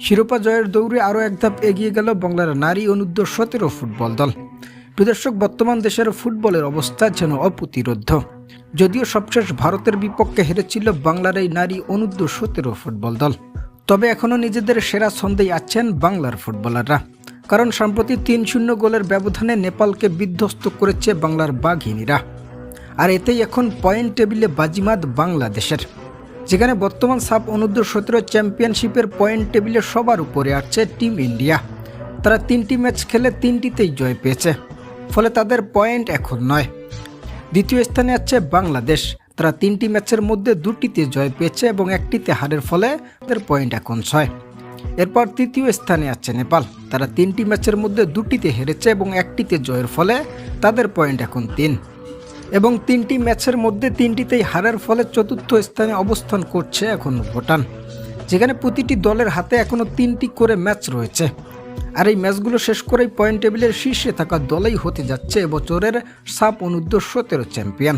শিরোপা জয়ের দৌড়ে আরও এক ধাপ এগিয়ে গেল বাংলার নারী অনূর্ধ্ব সতেরো ফুটবল দল। প্রদর্শক বর্তমান দেশের ফুটবলের অবস্থা যেন অপ্রতিরোধ্য। যদিও সবশেষ ভারতের বিপক্ষে হেরেছিল বাংলার এই নারী অনূর্ধ্ব সতেরো ফুটবল দল। তবে এখনও নিজেদের সেরা ছন্দেই আছেন বাংলার ফুটবলাররা। কারণ সম্প্রতি তিন শূন্য গোলের ব্যবধানে নেপালকে বিধ্বস্ত করেছে বাংলার বাঘিনীরা। আর এতেই এখন পয়েন্ট টেবিলে বাজিমাত বাংলাদেশের। যেখানে বর্তমান সাব অনূর্ধ্ব সতেরো চ্যাম্পিয়নশিপের পয়েন্ট টেবিলে সবার উপরে আছে টিম ইন্ডিয়া। তারা তিনটি ম্যাচ খেলে তিনটিতেই জয় পেয়েছে, ফলে তাদের পয়েন্ট এখন নয়। দ্বিতীয় স্থানে আছে বাংলাদেশ। তারা তিনটি ম্যাচের মধ্যে দুটিতে জয় পেয়েছে এবং একটিতে হারের ফলে তাদের পয়েন্ট এখন ছয়। এরপর তৃতীয় স্থানে আছে নেপাল। তারা তিনটি ম্যাচের মধ্যে দুটিতে হেরেছে এবং একটিতে জয়ের ফলে তাদের পয়েন্ট এখন তিন। এবং তিনটি ম্যাচের মধ্যে তিনটিতেই হারের ফলে চতুর্থ স্থানে অবস্থান করছে এখন ভুটান, যেখানে প্রতিটি দলের হাতে এখনও তিনটি করে ম্যাচ রয়েছে। আর এই ম্যাচগুলো শেষ করেই পয়েন্ট টেবিলের শীর্ষে থাকা দলেই হতে যাচ্ছে এবছরের সাপ অনূর্ধ্ব সতেরো চ্যাম্পিয়ন।